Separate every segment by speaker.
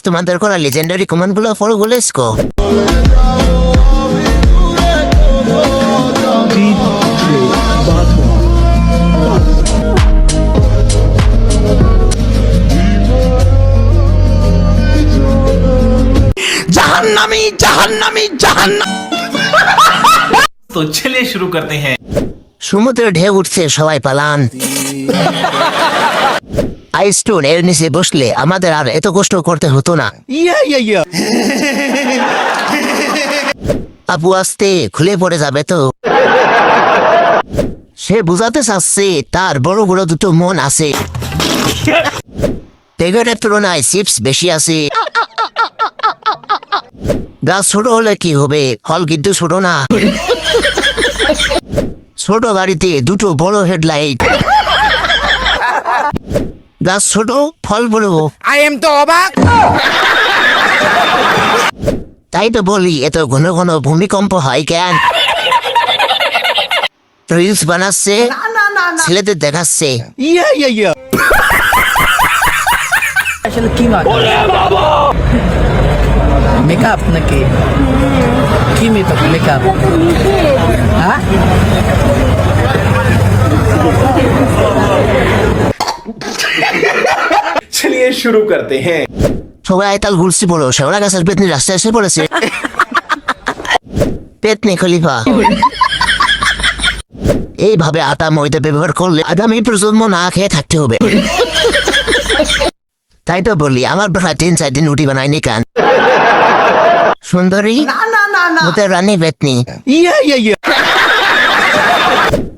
Speaker 1: তোমাদের করা legendary কমান্ডগুলো
Speaker 2: for গোলেসকো জাহান্নামি
Speaker 3: জাহান্নামি জাহান্নামি। শুরু করতে হ্যাঁ।
Speaker 1: সমুদ্রে ঢেউ উঠছে সবাই পালান। আইস্টোন এর নিচে বসলে আমাদের আর এত কষ্ট করতে হতো না।
Speaker 2: ইয়া ইয়া ইয়া।
Speaker 1: আপু আসতে খুলে পড়ে যাবে তো। সে বুঝাতে চাচ্ছে তার বড় বড় দুটো মন আছে। বেগুনের তুলনায় চিপস বেশি আছে। গাছ ছোট হলে কি হবে? হল কিন্তু ছোট না। ছোট গাড়িতে দুটো বড় হেডলাইট। যা ছোট ফল বলব
Speaker 2: আই এম তো অবাক
Speaker 1: তাই তো বলি এত ঘন ঘন ভূমিকম্প হয় কেন? রিলস বানাচ্ছে ছেলেদের দেখাচ্ছে।
Speaker 2: ইয়া ইয়া ইয়া
Speaker 4: আসলে কি মাখ মেকআপ নাকি? কি মেকআপ মেকআপ
Speaker 3: चलिए शुरू करते हैं
Speaker 1: সবাই তাল ঘুরছি বলো শেওড়া গাছের পেতনি রাস্তায় এসে পড়েছে পেতনি খলিফা এইভাবে আটা ময়দা ব্যবহার করলে আগামী প্রজন্ম না খেয়ে থাকতে হবে তাই তো বলি আমার প্রায় তিন চার দিন রুটি বানায়নি কান সুন্দরী ওদের রানী পেতনি
Speaker 2: या या या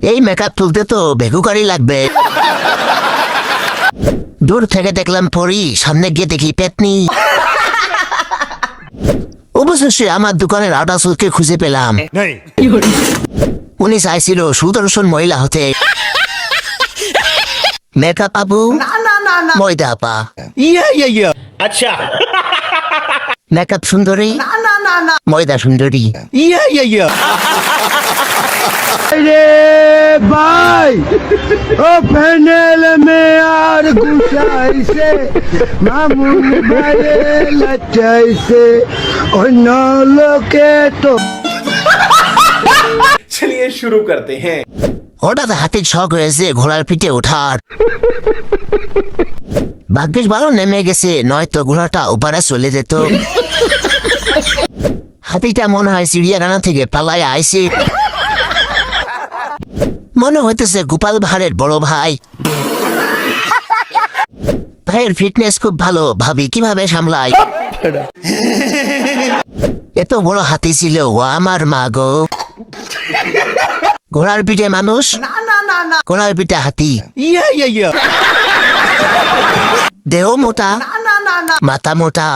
Speaker 1: এই মেকআপ তুলতে তো বেগুকারি লাগবে দূর থেকে দেখলাম পরি সামনে গিয়ে দেখি পেতনি। অবশেষে আমার দোকানের আটা সুদকে খুঁজে পেলাম। উনি চাইছিল সুদর্শন মহিলা হতে। মেকআপ আপু? ময়দা আপা।
Speaker 2: আচ্ছা।
Speaker 1: মেকআপ সুন্দরী? ময়দা সুন্দরী।
Speaker 2: ইয়া ইয়া
Speaker 5: ইয়া। ও প্যানেল মে আর গুছাইছে মামুন বাইরে লাচাইছে অন্য লোকে তো
Speaker 3: চলিয়ে শুরু করতে হ্যাঁ
Speaker 1: হঠাৎ হাতির শখ হয়েছে ঘোড়ার পিঠে ওঠার। ভাগ্যেশ ভালো নেমে গেছে নয়তো ঘোড়াটা ওপারে চলে যেত। হাতিটা মনে হয় চিড়িয়াখানা থেকে পালায় আইসি মনে হইতেছে গোপাল ভাঁড়ের বড় ভাই। ভাইয়ের ফিটনেস খুব ভালো ভাবি কীভাবে সামলাই এত বড় হাতি ছিল ও আমার মা গো ঘোড়ার পিঠে মানুষ ঘোড়ার পিঠে হাতি। দেহ মোটা মাথা মোটা।